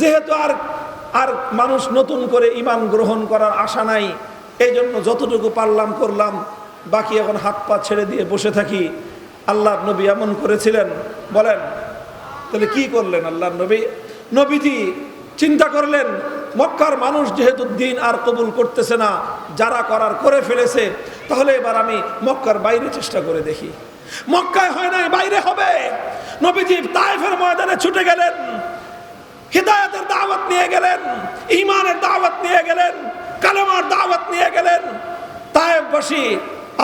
যেহেতু আর আর মানুষ নতুন করে ইমান গ্রহণ করার আশা নাই এই জন্য যতটুকু পারলাম করলাম, বাকি এখন হাত পা ছেড়ে দিয়ে বসে থাকি। আল্লাহ নবী এমন করেছিলেন, বলেন, তাহলে কি করলেন আল্লাহ নবী? নবীজি চিন্তা করলেন, মক্কার মানুষ যেহেতু দিন আর কবুল করতেছে না, যারা করার করে ফেলেছে, তাহলে এবার আমি মক্কার বাইরে চেষ্টা করে দেখি। মক্কায় হয় নাই, বাইরে হবে। নবীজি তাইফের ময়দানে ছুটে গেলেন। হৃদায়তের দাওয়াত নিয়ে গেলেন ইমানের দাওয়াত নিয়ে গেলেন, কালেমার দাওয়াত নিয়ে গেলেন। তায়েববাসী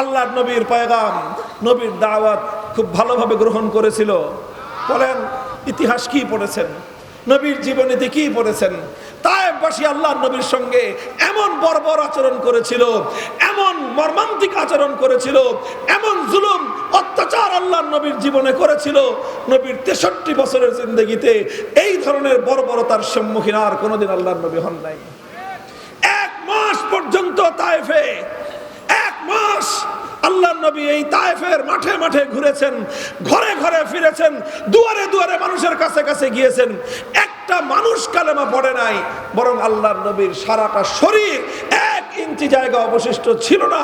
আল্লাহর নবীর পয়গাম, নবীর দাওয়াত খুব ভালোভাবে গ্রহণ করেছিল। বলেন, ইতিহাস কি পড়েছেন? নবীর জীবনীতে কি পড়েছেন? তায়েববাসী আল্লাহর নবীর সঙ্গে এমন বর্বর আচরণ করেছিল, এমন মর্মান্তিক আচরণ করেছিল, এমন জুলুম, অত্যাচার আল্লাহর নবীর জীবনে করেছিল। নবীর তেষট্টি বছরের জিন্দগিতে এই ধরনের বর্বরতার সম্মুখীন আর কোনোদিন আল্লাহর নবী হন নাই। এক মাস পর্যন্ত তায়েফে, এক মাস আল্লাহ নবী এই তায়েফের মাঠে মাঠে ঘুরেছেন, ঘরে ঘরে ফিরেছেন, দুয়ারে দুয়ারে মানুষের কাছে কাছে গিয়েছেন। একটা মানুষ কালেমা পড়ে নাই, বরং আল্লাহর নবীর সারাটা শরীর এক ইঞ্চি জায়গা অবশিষ্ট ছিল না,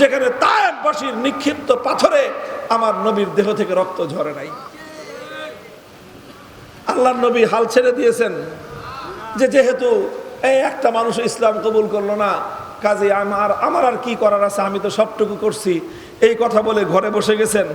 যেখানে তায়েফবাসীর নিক্ষিপ্ত পাথরে আমার নবীর দেহ থেকে রক্ত ঝরে নাই। আল্লাহর নবী হাল ছেড়ে দিয়েছেন যে যেহেতু এই একটা মানুষ ইসলাম কবুল করল না, কাজে আমার আমার আর কি করার আছে, আমি তো সবটুকু করছি। এই কথা বলে ঘরে বসে গেছেন।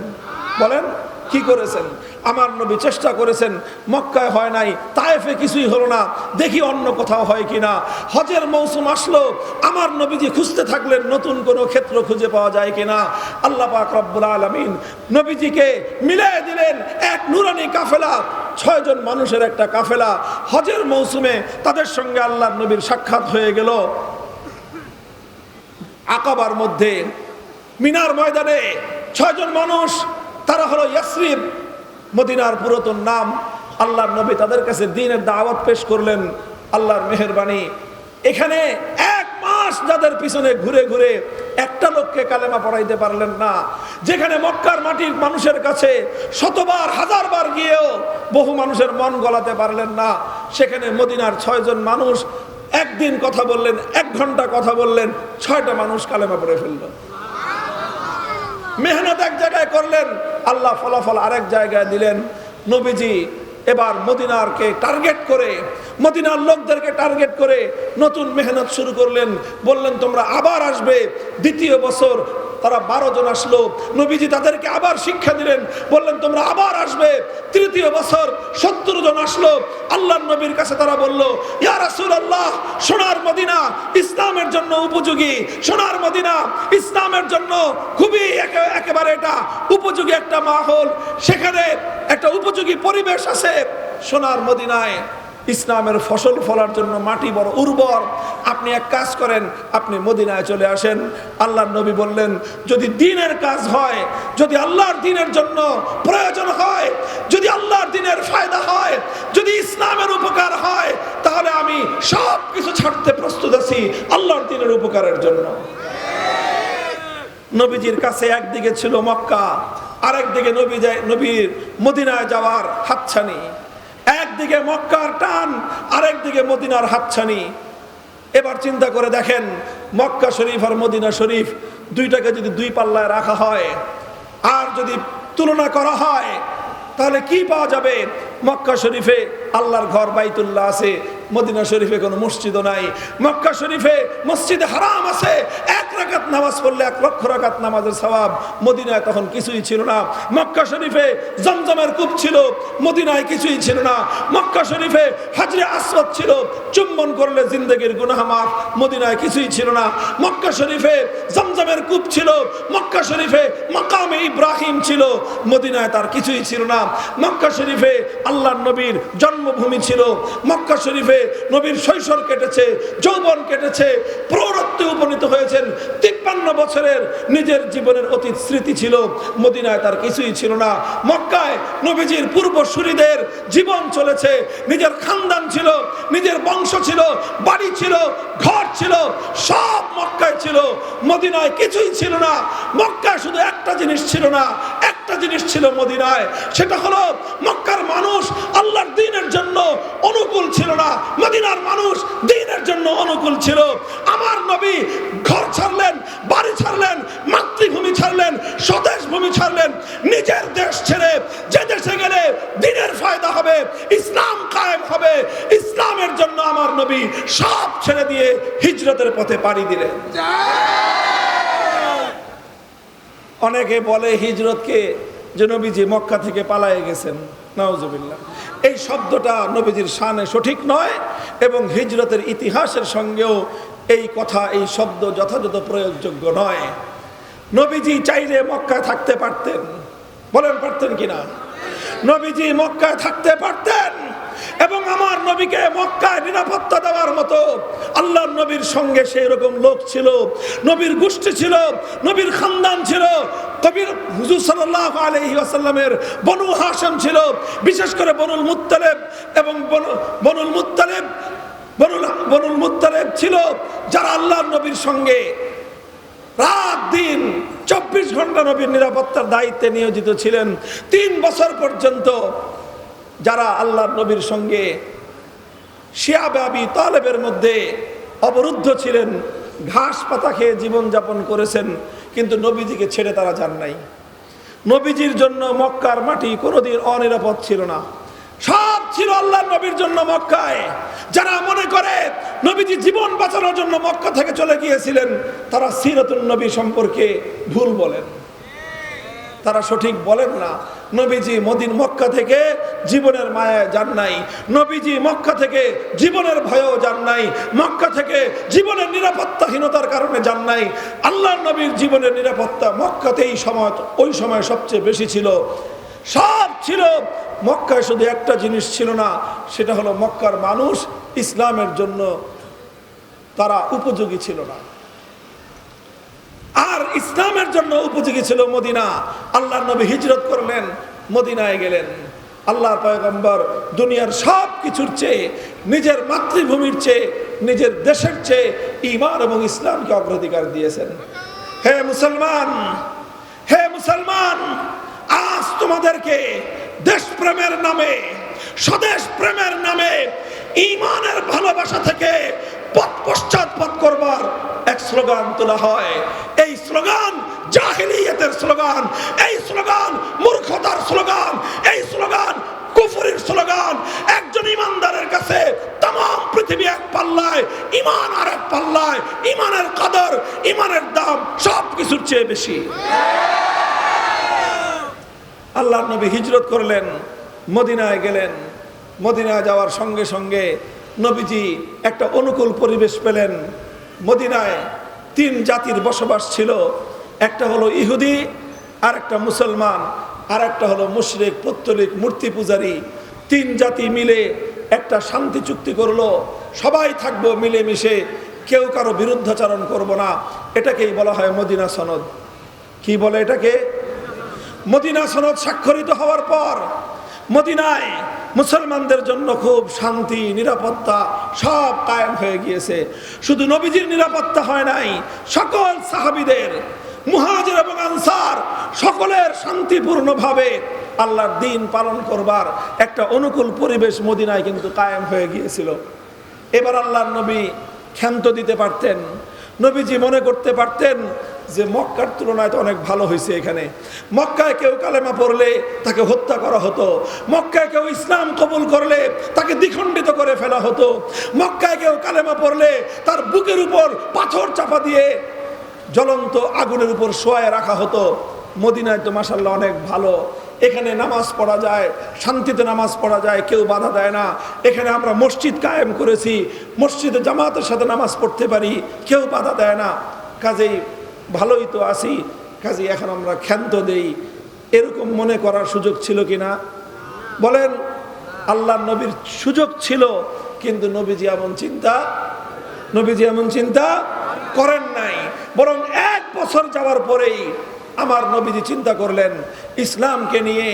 বলেন, কি করেছেন? আমার নবী চেষ্টা করেছেন, মক্কায় হয় নাই, তায়েফে কিছুই হলো না, দেখি অন্য কোথাও হয় কিনা। হজের মৌসুম আসলো, আমার নবীজি খুঁজতে থাকলেন, নতুন কোনো ক্ষেত্র খুঁজে পাওয়া যায় কিনা। আল্লাহ পাক রব্বুল আলমিন নবীজিকে মিলিয়ে দিলেন, এক নুরানি কাফেলা ছয়জন মানুষের একটা কাফেলা। হজের মৌসুমে তাদের সঙ্গে আল্লাহ নবীর সাক্ষাৎ হয়ে গেল। আকাবার মধ্যে, মিনার ময়দানে ছয়জন মানুষ, তারা হলো ইয়াসরিব মদিনার পুরাতন নাম, আল্লাহর নবী তাদের কাছে দিনের দাওয়াত পেশ করলেন, আল্লাহর মেহরবানি। এখানে এক মাস যাদের পিছনে ঘুরে ঘুরে একটা লোককে কালেমা পড়াইতে পারলেন না, যেখানে মক্কার মাটির মানুষের কাছে শতবার, হাজারবার গিয়েও বহু মানুষের মন গলাতে পারলেন না, সেখানে মদিনার ছয়জন মানুষ একদিন কথা বললেন, এক ঘণ্টা কথা বললেন, ছয়টা মানুষ কালেমা পড়ে ফেলল। মেহনত এক জায়গায় করলেন, আল্লাহ ফলাফল আরেক জায়গায় দিলেন। নবীজি এবার মদিনারকে টার্গেট করে, মদিনার লোকদেরকে টার্গেট করে নতুন মেহনত শুরু করলেন। বললেন, তোমরা আবার আসবে, দ্বিতীয় বছর তারা বারো জন আসলো। নবীজি তাদেরকে আবার শিক্ষা দিলেন, বললেন, তোমরা আবার আসবে। তৃতীয় বছর সত্তর জন আসলো। আল্লাহ নবীর কাছে তারা বলল, ইয়া রাসূল আল্লাহ সোনার মদিনা ইসলামের জন্য উপযোগী। সোনার মদিনা ইসলামের জন্য খুবই একে- একেবারে এটা উপযোগী একটা মাহল। সেখানে একটা উপযোগী পরিবেশ আছে সোনার মদিনায়। ইসলামের ফসল ফলার জন্য মাটি বড় উর্বর। আপনি এক কাজ করেন, আপনি মদিনায় চলে আসেন। আল্লাহর নবী বললেন, যদি দিনের কাজ হয়, যদি আল্লাহর দিনের জন্য প্রয়োজন হয়, যদি আল্লাহর দিনের ফায়দা হয়, যদি ইসলামের উপকার হয়, তাহলে আমি সব কিছু ছাড়তে প্রস্তুত আছি আল্লাহর দিনের উপকারের জন্য। নবীজির কাছে একদিকে ছিল মক্কা, আরেকদিকে নবী যায় নবীর মদিনায় যাওয়ার হাতছানি। একদিকে মক্কার টান আরেকদিকে মদিনার হাতছানি। এবার চিন্তা করে দেখেন, মক্কা শরীফ আর মদিনা শরীফ দুইটাকে যদি দুই পাল্লায় রাখা হয়, আর যদি তুলনা করা হয়, তাহলে কি পাওয়া যাবে? মক্কা শরীফে আল্লাহর ঘর বাইতুল্লাহ আছে, মদিনা শরীফে কোনো মসজিদও নাই। মক্কা শরীফে মসজিদে হারাম আছে এক রাকাত নামাজ পড়লে এক লক্ষ রাকাত নামাজের সওয়াব মদিনায় তখন কিছুই ছিল না। মক্কা শরীফে জমজমের কূপ ছিল, মদিনায় কিছুই ছিল না। মক্কা শরীফে হাজরে আসওয়াদ ছিল, চুম্বন করলে জিন্দগির গুনাহ মাফ, মদিনায় কিছুই ছিল না। মক্কা শরীফে জমজমের কূপ ছিল, মক্কা শরীফে মাকামে ইব্রাহিম ছিল, মদিনায় তার কিছুই ছিল না। মক্কা শরীফে আল্লাহর নবীর জন্মভূমি ছিল, মক্কা শরীফে নবীর শৈশব কেটেছে, যৌবন কেটেছে, প্রৌঢ়ত্বে উপনীত হয়েছেন তিপ্পান্ন বছরের নিজের জীবনের অতীত স্মৃতি ছিল। মদিনায় তার কিছুই ছিল না। মক্কায় নবীজির পূর্বসূরিদের জীবন চলেছে। নিজের খানদান ছিল, নিজের বংশ ছিল, বাড়ি ছিল, ঘর ছিল, সব মক্কায় ছিল। মদিনায় কিছুই ছিল না। মক্কায় শুধু একটা জিনিস ছিল না, একটা জিনিস ছিল মদিনায়। সেটা হলো মক্কার মানুষ আল্লাহর দিনের জন্য অনুকূল ছিল না। মদিনার মানুষ দিনের জন্য অনুকূল ছিল। আমার নবী ছাড়লেন, বাড়ি ছাড়লেন, মাতৃভূমি ছাড়লেন স্বদেশ ভূমি ছাড়লেন। নিজের দেশ ছেড়ে যে দেশে গেলে দিনের ফায়দা হবে, ইসলাম কায়েম হবে। ইসলামের জন্য আমার নবী সব ছেড়ে দিয়ে হিজরতের পথে পাড়ি দিলেন। অনেকে বলে হিজরতকে যে নবীজি মক্কা থেকে পালায়ে গেছেন, নাউজুবিল্লাহ। এই শব্দটা নবীজির শানে সঠিক নয় এবং হিজরতের ইতিহাসের সঙ্গেও এই কথা, এই শব্দ যথাযথ প্রয়োগযোগ্য নয়। নবীজি চাইলে মক্কায় থাকতে পারতেন। বলেন, পারতেন কিনা নবীজি মক্কায় থাকতে পারতেন এবং আমার নবীকে মক্কায় নিরাপত্তা দেওয়ার মতো আল্লাহর নবীর সঙ্গে সেই রকম লোক ছিল, নবীর গোষ্ঠী ছিল, নবীর খানদান ছিল, কবির হুজুর সাল্লাহ আলহি আসাল্লামের বনু হাসম ছিল, বিশেষ করে বনুল মুত্তালেব এবং বনুল মুত্তালেব বনুল বনুল মুত্তালেব ছিল যারা আল্লাহর নবীর সঙ্গে রাত দিন চব্বিশ ঘণ্টা নবীর নিরাপত্তার দায়িত্বে নিয়োজিত ছিলেন। তিন বছর পর্যন্ত যারা আল্লাহর নবীর সঙ্গে শিয়াবাবি তালেবের মধ্যে অবরুদ্ধ ছিলেন, ঘাস পাতা খেয়ে জীবনযাপন করেছেন, কিন্তু নবীজিকে ছেড়ে তারা যান নাই। নবীজির জন্য মক্কার মাটি কোনোদিন অনিরাপদ ছিল না। ছিল আল্লাহ নবীর জন্য মক্কায়। যারা মনে করে নবীজি জীবন বাঁচানোর জন্য মক্কা থেকে চলে গিয়েছিলেন, তারা সিরাতুল নবী সম্পর্কে ভুল বলেন। তারা সঠিক বলেন না। নবীজি মদিন মক্কা থেকে জীবনের মায়ায় যান নাই। নবীজি মক্কা থেকে জীবনের ভয়েও যান নাই। মক্কা থেকে জীবনের নিরাপত্তাহীনতার কারণে যান নাই। আল্লাহ নবীর জীবনের নিরাপত্তা মক্কাতেই সময় ওই সময় সবচেয়ে বেশি ছিল। সব ছিল মক্কায় শুধু একটা জিনিস ছিল না, সেটা হলো মক্কার মানুষ ইসলামের জন্য তারা উপযোগী ছিল না। আর ইসলামের জন্য উপযোগী ছিল মদিনা। আল্লাহ নবী হিজরত করলেন, মদিনায় গেলেন। আল্লাহ পয়গম্বর দুনিয়ার সব কিছুর চেয়ে, নিজের মাতৃভূমির চেয়ে, নিজের দেশের চেয়ে ইমান এবং ইসলামকে অগ্রাধিকার দিয়েছেন। হে মুসলমান হে মুসলমান, আজ তোমাদেরকে দেশপ্রেমের নামে, স্বদেশ প্রেমের নামে, ইমানের ভালোবাসা থেকে পথ পশ্চাৎপদ করবার এক স্লোগান তোলা হয়। এই স্লোগান জাহিলিয়াতের স্লোগান, এই স্লোগান মূর্খতার স্লোগান, এই স্লোগান কুফুরির স্লোগান। একজন ইমানদারের কাছে তাম পৃথিবী এক পাল্লায়, ইমান আর এক পাল্লায়, ইমানের কদর, ইমানের দাম সব কিছুর চেয়ে বেশি। আল্লাহ নবী হিজরত করলেন, মদিনায় গেলেন। মদিনায় যাওয়ার সঙ্গে সঙ্গে নবীজি একটা অনুকূল পরিবেশ পেলেন। মদিনায় তিন জাতির বসবাস ছিল, একটা হলো ইহুদি আর একটা মুসলমান আর একটা হলো মুশরিক, পত্তলিক, মূর্তি পূজারী। তিন জাতি মিলে একটা শান্তি চুক্তি করল। সবাই থাকব মিলেমিশে, কেউ কারও বিরুদ্ধাচারণ করব না। এটাকেই বলা হয় মদিনা সনদ। কি বলে এটাকে? মদিনা সনদ স্বাক্ষরিত হওয়ার পর মদিনায় মুসলমানদের জন্য খুব শান্তি, নিরাপত্তা সব কায়েম হয়ে গিয়েছে। শুধু নবীজির নিরাপত্তা হয় নাই, সকল সাহাবিদের, মুহাজির এবং আনসার সকলের শান্তিপূর্ণভাবে আল্লাহর দিন পালন করবার একটা অনুকূল পরিবেশ মদিনায় কিন্তু কায়েম হয়ে গিয়েছিল। এবার আল্লাহর নবী ক্ষান্ত দিতে পারতেন, নবীজি মনে করতে পারতেন যে মক্কার তুলনায় তো অনেক ভালো হয়েছে এখানে। মক্কায় কেউ কালেমা পড়লে তাকে হত্যা করা হতো। মক্কায় কেউ ইসলাম কবুল করলে তাকে দ্বিখণ্ডিত করে ফেলা হতো। মক্কায় কেউ কালেমা পড়লে তার বুকের উপর পাথর চাপা দিয়ে জ্বলন্ত আগুনের উপর শোয়ায় রাখা হতো। মদিনায় তো মাসাল্লাহ অনেক ভালো। এখানে নামাজ পড়া যায়, শান্তিতে নামাজ পড়া যায়, কেউ বাধা দেয় না। এখানে আমরা মসজিদ কায়েম করেছি। মসজিদে জামাতের সাথে নামাজ পড়তে পারি, কেউ বাধা দেয় না। কাজেই ভালোই তো আছি কাজেই এখন আমরা ক্ষান্ত দেই এরকম মনে করার সুযোগ ছিল কি না? বলেন আল্লাহ নবীর সুযোগ ছিল, কিন্তু নবীজি এমন চিন্তা, নবীজি এমন চিন্তা করেন নাই। বরং এক বছর যাওয়ার পরেই আমার নবীজি চিন্তা করলেন, ইসলামকে নিয়ে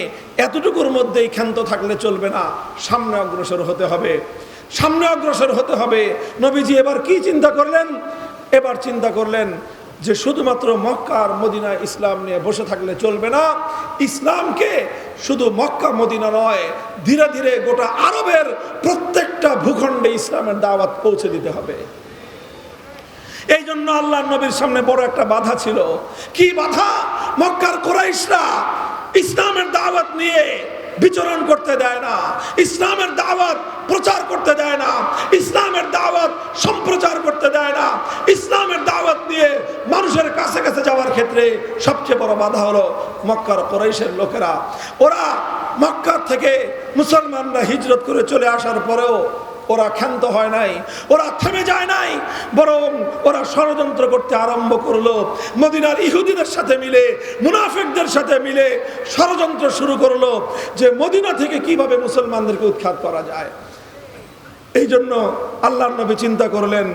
এতটুকুর মধ্যেই ক্ষান্ত থাকলে চলবে না, সামনে অগ্রসর হতে হবে। সামনে অগ্রসর হতে হবে। নবীজি এবার কি চিন্তা করলেন? এবার চিন্তা করলেন যে শুধুমাত্র মক্কা আর মদিনা ইসলাম নিয়ে বসে থাকলে চলবে না, ইসলামকে শুধু মক্কা মদিনা নয়, ধীরে ধীরে গোটা আরবের প্রত্যেকটা ভূখণ্ডে ইসলামের দাওয়াত পৌঁছে দিতে হবে। এই জন্য আল্লাহ নবীর সামনে বড় একটা বাধা ছিল। কি বাধা? মক্কার কোরাইশরা ইসলামের দাওয়াত নিয়ে বিচরণ করতে দেয় না। ইসলামের দাওয়াত প্রচার করতে দেয় না। ইসলামের দাওয়াত সম্প্রচার করতে দেয় না। ইসলামের দাওয়াত নিয়ে মানুষের কাছে কাছে যাওয়ার ক্ষেত্রে সবচেয়ে বড় বাধা হলো মক্কার কোরাইশের লোকেরা। ওরা মক্কার থেকে মুসলমানরা হিজরত করে চলে আসার পরেও ওরা ক্ষান্ত হয় নাই, ওরা থেমে যায় নাই, বরং ওরা ষড়যন্ত্র করতে আরম্ভ করল। মদিনার ইহুদিদের সাথে মিলে, মুনাফেকদের সাথে মিলে ষড়যন্ত্র শুরু করল যে মদিনা থেকে কীভাবে মুসলমানদেরকে উৎখাত করা যায়। এই জন্য আল্লাহ নবী চিন্তা করলেন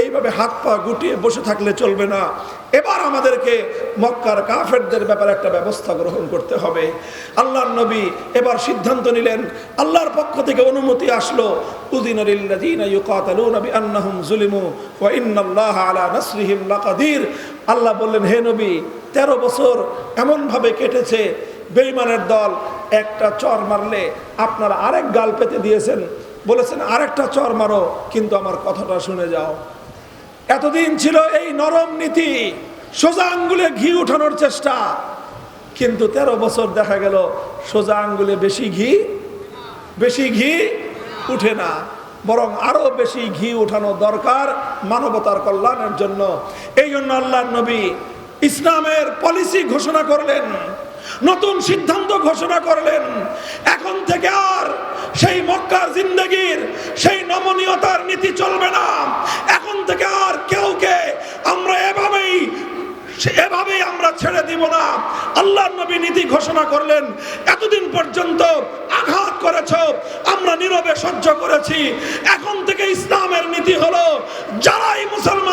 এইভাবে হাত পা গুটিয়ে বসে থাকলে চলবে না। এবার আমাদেরকে মক্কার কাফেরদের ব্যাপারে একটা ব্যবস্থা গ্রহণ করতে হবে। আল্লাহর নবী এবার সিদ্ধান্ত নিলেন, আল্লাহর পক্ষ থেকে অনুমতি আসলো আল্লাহ বললেন, হে নবী 13 বছর এমনভাবে কেটেছে বেইমানের দল একটা চর মারলে আপনারা আরেক গাল পেতে দিয়েছেন। বলেছেন, আরেকটা চর মারো, কিন্তু আমার কথাটা শুনে যাও। এতদিন ছিল এই নরম নীতি, সোজা আঙ্গুলে ঘি উঠানোর চেষ্টা। কিন্তু ১৩ বছর দেখা গেল, সোজা আঙ্গুলে বেশি ঘি বেশি ঘি উঠে না। বরং আরও বেশি ঘি উঠানো দরকার মানবতার কল্যাণের জন্য। এই জন্য আল্লাহ নবী ইসলামের পলিসি ঘোষণা করলেন নতুন সিদ্ধান্ত ঘোষণা করলেন। এখন থেকে আর সেই মক্কার জিন্দগির সেই নমনীয়তার নীতি চলবে না। এখন থেকে আর কেউকে আমরা এভাবেই এভাবেই আমরা ছেড়ে দিব না। আল্লাহ নবী নীতি ঘোষণা করলেন, এতদিন পর্যন্ত আঘাত করেছ, আমরা নীরবে সহ্য করেছি। এখন থেকে ইসলামের নীতি হলো, যারাই মুসলমানদের